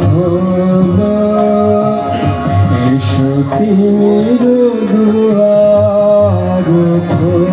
খোদা এসো তুমি দুয়ার খোদা